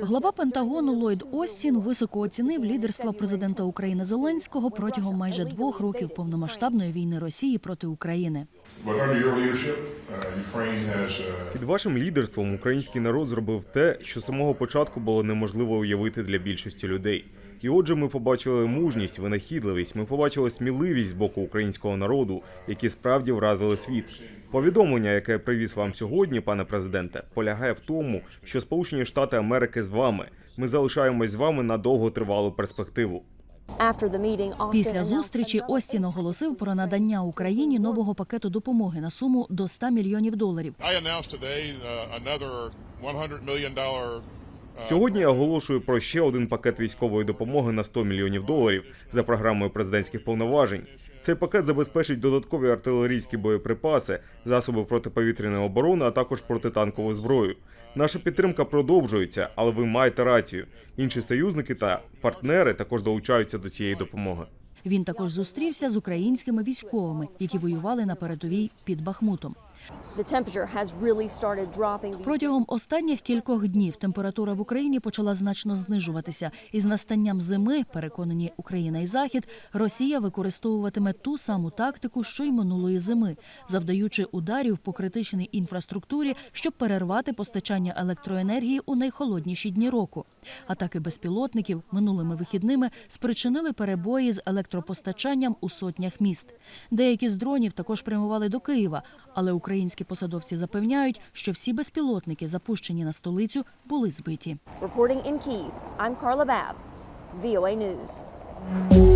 Глава Пентагону Ллойд Остін високо оцінив лідерство президента України Зеленського протягом майже двох років повномасштабної війни Росії проти України. Під вашим лідерством український народ зробив те, що з самого початку було неможливо уявити для більшості людей. І отже, ми побачили мужність, винахідливість, ми побачили сміливість з боку українського народу, які справді вразили світ. Повідомлення, яке привіз вам сьогодні, пане президенте, полягає в тому, що Сполучені Штати Америки з вами. Ми залишаємось з вами на довготривалу перспективу. Після зустрічі Остін оголосив про надання Україні нового пакету допомоги на суму до 100 мільйонів доларів. Uh, another 100 million dollar Сьогодні я оголошую про ще один пакет військової допомоги на 100 мільйонів доларів за програмою президентських повноважень. Цей пакет забезпечить додаткові артилерійські боєприпаси, засоби протиповітряної оборони, а також протитанкову зброю. Наша підтримка продовжується, але ви маєте рацію. Інші союзники та партнери також долучаються до цієї допомоги. Він також зустрівся з українськими військовими, які воювали на передовій під Бахмутом. Протягом останніх кількох днів температура в Україні почала значно знижуватися. І з настанням зими, переконані Україна і Захід, Росія використовуватиме ту саму тактику, що й минулої зими, завдаючи ударів по критичній інфраструктурі, щоб перервати постачання електроенергії у найхолодніші дні року. Атаки безпілотників минулими вихідними спричинили перебої з електропостачанням у сотнях міст. Деякі з дронів також прямували до Києва, але українські посадовці запевняють, що всі безпілотники, запущені на столицю, були збиті. Reporting in Kyiv, I'm Carla Babb, VOA News.